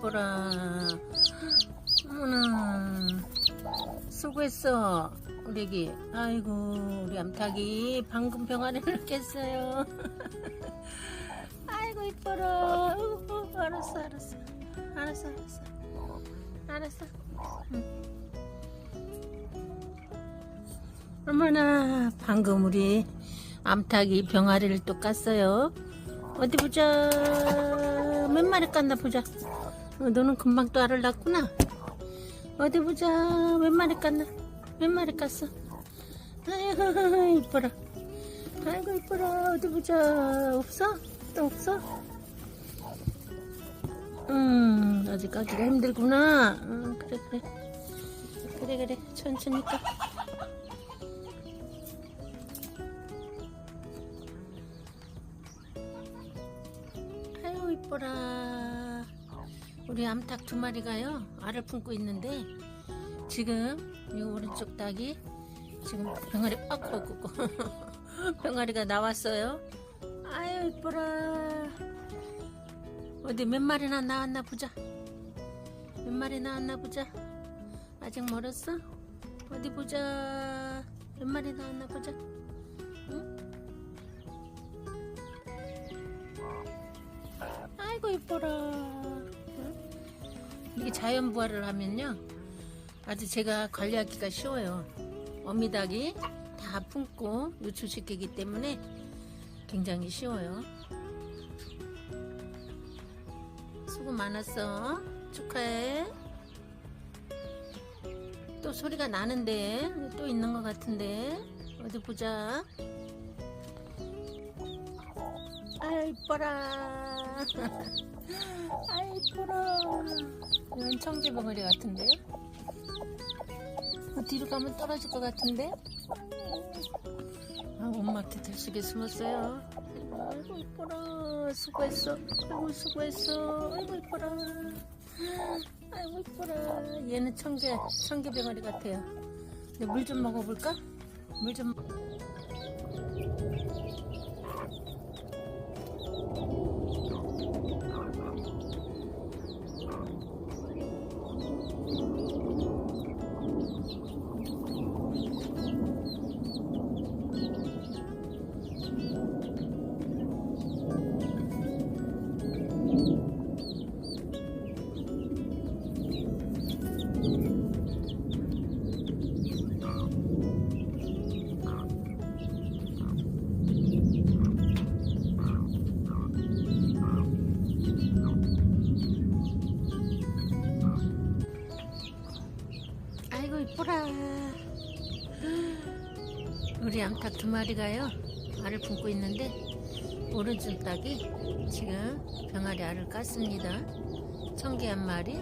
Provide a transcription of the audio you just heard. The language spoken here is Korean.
이뻐라. 어머나. 수고했어. 우리 애기. 아이고, 우리 암탉이 방금 병아리를 깼어요. 아이고, 이뻐라. 어이구, 알았어, 알았어. 알았어, 알았어. 알았어. 응. 어머나, 방금 우리 암탉이 병아리를 또 깠어요. 어디 보자. 몇 마리 깠나 보자. 어, 너는 금방 또 알을 낳구나. 어디 보자. 몇 마리 깠나? 몇 마리 깠어? 아이고, 이뻐라. 아이고, 이뻐라. 어디 보자. 없어? 또 없어? 음, 아직 까기가 힘들구나. 음, 그래, 그래. 그래, 그래. 천천히 까. 아유 이뻐라 우리 암탉 두 마리가요 알을 품고 있는데 지금 이 오른쪽 닭이 지금 병아리 아쿠아쿠 병아리가 나왔어요. 아유 이뻐라. 어디 몇 마리나 나왔나 보자. 몇 마리 나왔나 보자. 아직 멀었어? 어디 보자. 몇 마리 나왔나 보자. 응? 아이고 이뻐라. 응? 이게 자연 부화를 하면요, 아주 제가 관리하기가 쉬워요. 어미닭이 다 품고 유출시키기 때문에 굉장히 쉬워요. 수고 많았어. 축하해. 또 소리가 나는데 또 있는 것 같은데 어디 보자. 아 이뻐라. 아 이뻐라. 이건 청개 벙어리 같은데요? 어, 뒤로 가면 떨어질 것 같은데? 아, 엄마한테 들쑥에 숨었어요. 아이고 이뻐라. 수고했어. 아이고 수고했어. 아이고 이뻐라. 아이고 이뻐라. 얘는 청개 청개 벙어리 같아요. 물 좀 먹어볼까? 물 좀. 이뻐라. 우리 암탉 두 마리가요 알을 품고 있는데 오른쪽 닭이 지금 병아리 알을 깠습니다. 청개 한 마리